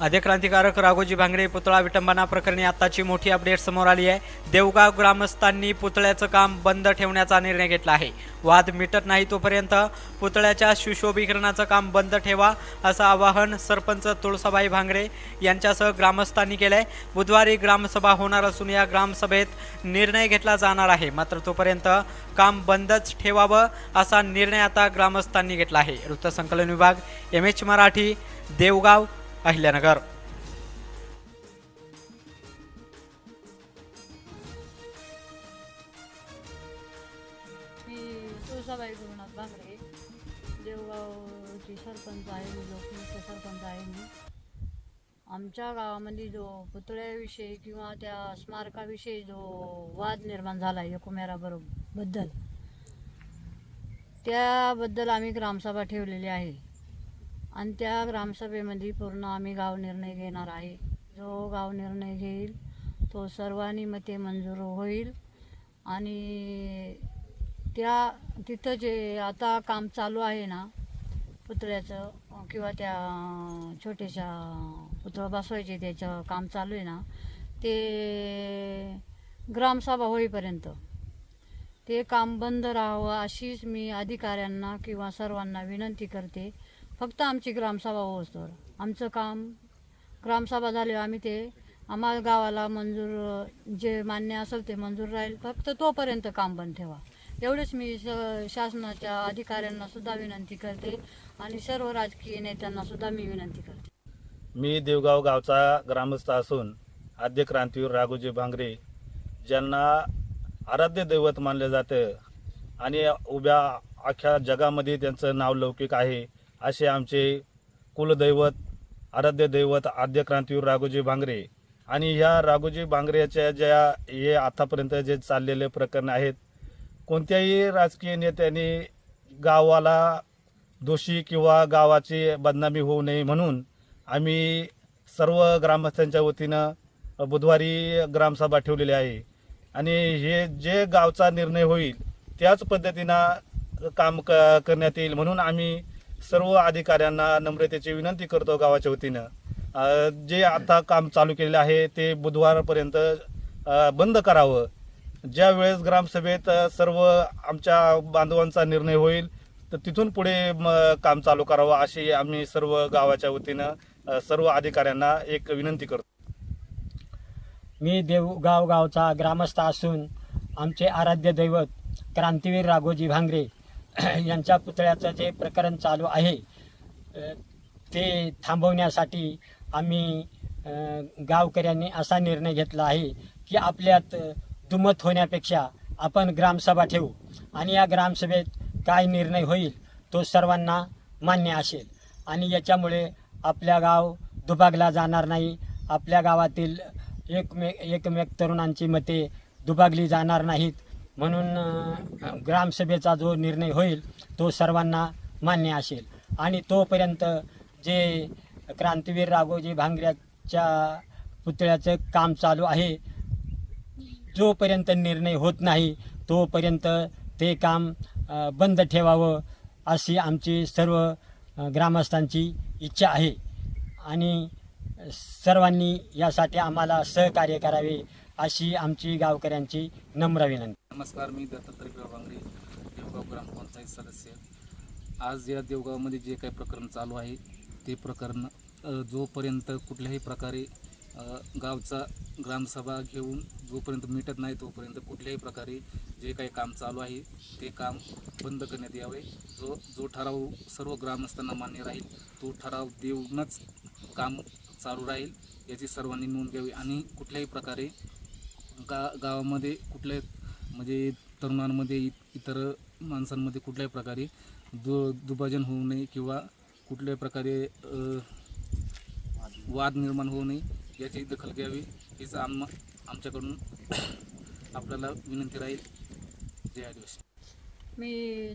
अधिक क्रांतिकारक राघोजी भांगरे पुतळा विटंबना प्रकरणी आताची मोठी अपडेट समोर आली आहे. देवगाव ग्रामस्थांनी पुतळ्याचं काम बंद ठेवण्याचा निर्णय घेतला आहे. वाद मिटत नाही तोपर्यंत पुतळ्याच्या सुशोभीकरणाचं काम बंद ठेवा असं आवाहन सरपंच तुळसाबाई भांगरे यांच्यासह ग्रामस्थांनी केलंय. बुधवारी ग्रामसभा होणार असून या ग्रामसभेत निर्णय घेतला जाणार आहे. मात्र तोपर्यंत काम बंदच ठेवावं असा निर्णय आता ग्रामस्थांनी घेतला आहे. वृत्तसंकलन विभाग एम एच मराठी देवगाव अहिल्यानगर मी तुळसाबाई गुरुनाथ भांगरे देवगावची सरपंच आहे मी लोकमुक्त सरपंच आहे मी आमच्या गावामध्ये जो पुतळ्याविषयी किंवा त्या स्मारकाविषयी जो वाद निर्माण झाला आहे एकुमेराबरोबरबद्दल त्याबद्दल आम्ही ग्रामसभा ठेवलेली आहे आणि त्या ग्रामसभेमध्ये पूर्ण आम्ही गाव निर्णय घेणार आहे. जो गाव निर्णय घेईल तो सर्वांनी मते मंजूर होईल. आणि त्या तिथं जे आता काम चालू आहे ना पुतळ्याचं किंवा त्या छोट्याशा पुतळा बसवायचे त्याचं काम चालू आहे ना ते ग्रामसभा होईपर्यंत. ते काम बंद राहावं अशीच मी अधिकाऱ्यांना किंवा सर्वांना विनंती करते. फक्त आमची ग्रामसभा होतोवर आमचं काम ग्रामसभा झाली आम्ही ते आम्हाला गावाला मंजूर जे मान्य असेल ते मंजूर राहील. फक्त तोपर्यंत काम बंद ठेवा. एवढेच मी श शासनाच्या अधिकाऱ्यांना सुद्धा विनंती करते आणि सर्व राजकीय नेत्यांना सुद्धा मी विनंती करते. मी देवगाव गावचा ग्रामस्थ असून आद्य क्रांतीवीर राघोजी भांगरे ज्यांना आराध्य दैवत मानलं जातं आणि उभ्या अख्ख्या जगामध्ये त्यांचं नाव लौकिक आहे असे आमचे कुलदैवत आराध्य दैवत आद्य क्रांतीवीर राघोजी भांगरे आणि ह्या राघोजी भांगरेच्या ज्या हे आतापर्यंत जे चाललेले प्रकरण आहेत कोणत्याही राजकीय नेत्याने गावाला दोषी किंवा गावाची बदनामी होऊ नये म्हणून आम्ही सर्व ग्रामस्थांच्या वतीनं बुधवारी ग्रामसभा ठेवलेली आहे. आणि हे जे गावचा निर्णय होईल त्याच पद्धतीनं काम क करण्यात येईल म्हणून आम्ही सर्व अधिकाऱ्यांना नम्रतेची विनंती करतो गावाच्या वतीनं. जे आता काम चालू केलेलं आहे ते बुधवारपर्यंत बंद करावं. ज्या वेळेस ग्रामसभेत सर्व आमच्या बांधवांचा निर्णय होईल तर तिथून पुढे काम चालू करावं अशी आम्ही सर्व गावाच्या वतीनं सर्व अधिकाऱ्यांना एक विनंती करतो. मी देवगाव गावचा ग्रामस्थ असून आमचे आराध्य दैवत क्रांतीवीर राघोजी भांगरे यांच्या पुतळ्याचं जे प्रकरण चालू आहे ते थांबवण्यासाठी आम्ही गावकऱ्यांनी असा निर्णय घेतला आहे की आपल्यात दुमत होण्यापेक्षा आपण ग्रामसभा ठेवू आणि या ग्रामसभेत काय निर्णय होईल तो सर्वांना मान्य असेल. आणि याच्यामुळे आपल्या गाव दुभागला जाणार नाही. आपल्या गावातील एकमे एकमेक तरुणांची मते दुभागली जाणार नाहीत. म्हणून ग्रामसभेचा जो निर्णय होईल तो सर्वांना मान्य असेल. आणि तोपर्यंत जे क्रांतीवीर राघोजी भांगऱ्याच्या पुतळ्याचं काम चालू आहे जोपर्यंत निर्णय होत नाही तोपर्यंत ते काम बंद ठेवावं अशी आमची सर्व ग्रामस्थांची इच्छा आहे. आणि सर्वांनी यासाठी आम्हाला सहकार्य करावे अशी आमची गावकऱ्यांची नम्र विनंती. नमस्कार मी दत्तात्रय गावांगरे देवगाव ग्रामपंचायत सदस्य. आज या देवगावमध्ये जे काही प्रकरण चालू आहे ते प्रकरण जोपर्यंत कुठल्याही प्रकारे गावचा ग्रामसभा घेऊन जोपर्यंत मिटत नाही तोपर्यंत कुठल्याही प्रकारे जे काही काम चालू आहे ते काम बंद करण्यात यावे. जो जो ठराव सर्व ग्रामस्थांना मान्य राहील तो ठराव देऊनच काम चालू राहील याची सर्वांनी नोंद घ्यावी. आणि कुठल्याही प्रकारे गा गावामध्ये कुठल्या म्हणजे तरुणांमध्ये इ- इतर माणसांमध्ये कुठल्याही प्रकारे दु दुभाजन होऊ नये किंवा कुठल्याही प्रकारे वाद निर्माण होऊ नये याची दखल घ्यावी. हीच आम आमच्याकडून आपल्याला विनंती राहील. जय आदिवासी. मी